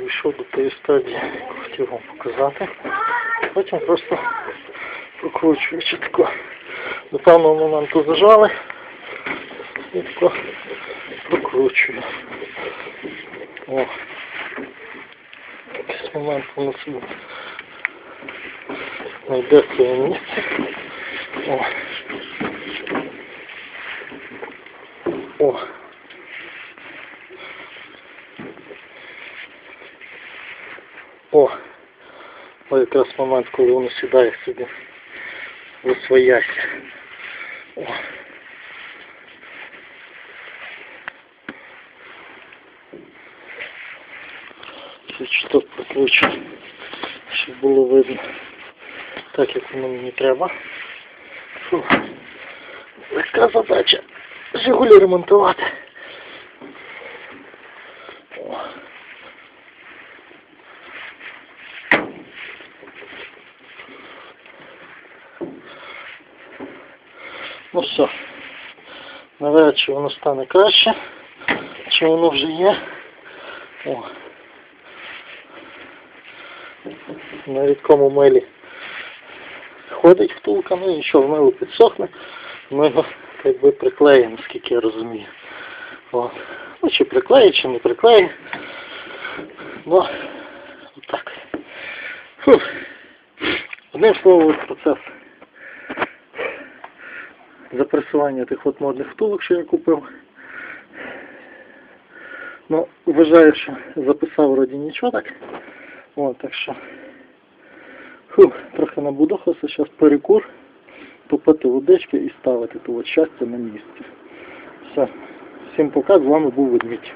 Дійшов до тієї стадії, яку хотів вам показати. Потім просто прокручую чітко. До певного моменту зажали і тако прокручую. О. Якийсь момент воно собі знайде своє місце. О. О. О. Ось якраз момент, коли воно сідає собі в своясь. О. Це чуток прокручу, щоб було видно так, як воно мені треба. Фу. Легка задача Жигулі ремонтувати. О. Ну все. Навряд чи воно стане краще, чи воно вже є. О. На рідкому милі ходить втулка, ну і що, мило підсохне, ми його як би приклеїмо, наскільки я розумію. О. Ну чи приклеїть, чи не приклеїть. Ну, отак. Одним словом, от запресування тих от модних втулок, що я купив. Ну, вважаю, що записав вроді нічого так. О, так що. Фу, трохи набудохався, зараз перекур, попити водички і ставити то от щастя на місце. Все. Всім пока, з вами був ведмідь.